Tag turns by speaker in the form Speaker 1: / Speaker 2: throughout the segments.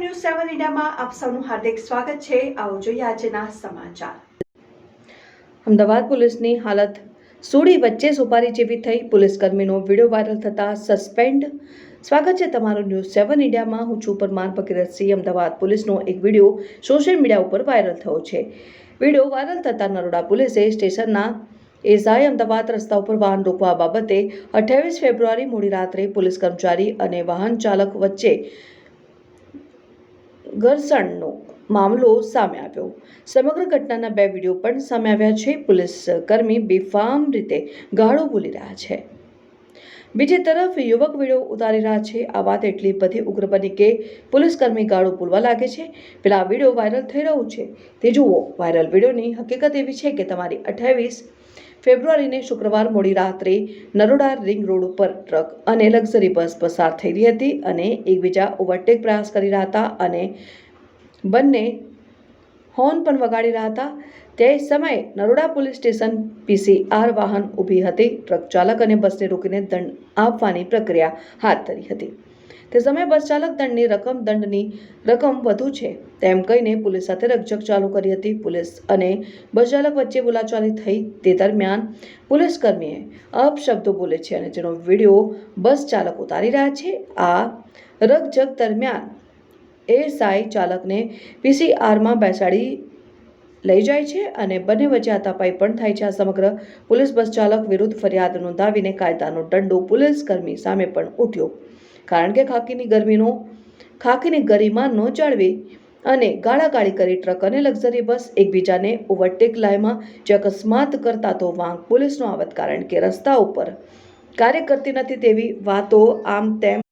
Speaker 1: ન્યૂઝમાં આપ સૌનું હાર્દિક સ્વાગત છે. આવો જોઈએ આજના સમાચાર.
Speaker 2: અમદાવાદ પોલીસની હાલત સુડી વચ્ચે સુપારી જેવી થઈ. પોલીસકર્મીનો વીડિયો વાયરલ થતા સસ્પેન્ડ. સ્વાગત છે તમારું ન્યૂઝ સેવન ઇન્ડિયામાં. હું છું પરમાર ભગીરથસિંહ અમદાવાદ પોલીસનો એક વીડિયો સોશિયલ મીડિયા ઉપર વાયરલ થયો છે. વીડિયો વાયરલ થતા નરોડા પોલીસે સ્ટેશનના એઝાએ અમદાવાદ રસ્તા ઉપર વાહન રોકવા બાબતે અઠ્યાવીસ ફેબ્રુઆરી મોડી રાત્રે પોલીસ કર્મચારી અને વાહન ચાલક વચ્ચે ઘર્ષણનો મામલો સામે આવ્યો. સમગ્ર ઘટનાના બે વીડિયો પણ સામે આવ્યા છે. પોલીસ કર્મી બેફામ રીતે ગાળો બોલી રહ્યા છે. બીજી તરફ યુવક વીડિયો ઉતારી રહ્યા છે. આ વાત એટલી બધી ઉગ્ર બની કે પોલીસકર્મી ગાળો બોલવા લાગે છે. પેલા આ વીડિયો વાયરલ થઈ રહ્યો છે. તે જુઓ, વાયરલ વિડીયોની હકીકત એવી છે કે તમારી અઠ્યાવીસ ફેબ્રુઆરીને શુક્રવાર મોડી રાત્રે નરોડા રિંગ રોડ ઉપર ટ્રક અને લક્ઝરી બસ પસાર થઈ રહી હતી અને એકબીજા ઓવરટેક પ્રયાસ કરી રહ્યા હતા અને બંને હોર્ન પણ વગાડી રહ્યા હતા. તે સમયે નરોડા પોલીસ સ્ટેશન પીસીઆર વાહન ઊભી હતી. ટ્રક ચાલક અને બસને રોકીને દંડ આપવાની પ્રક્રિયા હાથ ધરી હતી. તે સમયે બસ ચાલક દંડની રકમ દંડની રકમ વધુ છે. તેમ કહીને પોલીસ સાથે રકઝક ચાલુ કરી હતી. પોલીસ અને બસ ચાલક વચ્ચે બોલાચાલી થઈ તે દરમિયાન પોલીસકર્મીએ અપશબ્દો બોલે છે અને જેનો વીડિયો બસ ચાલક ઉતારી રહ્યા છે. આ રકઝક દરમિયાન એએસઆઈ ચાલકને પીસીઆરમાં બેસાડી લઈ જાય છે અને બંને વચ્ચે હાથાપાઈ પણ થાય છે. આ સમગ્ર પોલીસ બસ ચાલક વિરુદ્ધ ફરિયાદ નોંધાવીને કાયદાનો દંડો પોલીસ કર્મી સામે પણ ઉઠ્યો. કારણ કે ખાકીની ગરમીનો, ખાકીની ગરિમા ન જાળવી અને ગાળાગાળી કરી ટ્રક અને લક્ઝરી બસ એકબીજાને ઓવરટેક લાઈમાં જે અકસ્માત કરતા તો વાંક પોલીસનો આવત કારણ કે રસ્તા ઉપર કાર્ય કરતી નથી તેવી વાતો આમ તેમ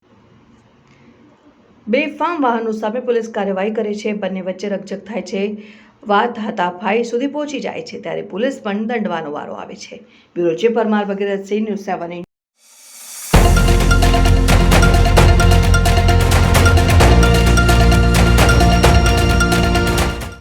Speaker 2: બેફામ વાહનો સામે પોલીસ કાર્યવાહી કરે છે. બંને વચ્ચે રકઝક થાય છે. વાત હાથાપાઈ સુધી પહોંચી જાય છે ત્યારે પોલીસ પણ દંડવાનો વારો આવે છે. Bureau chief Parmar Bhagirathsinh news seven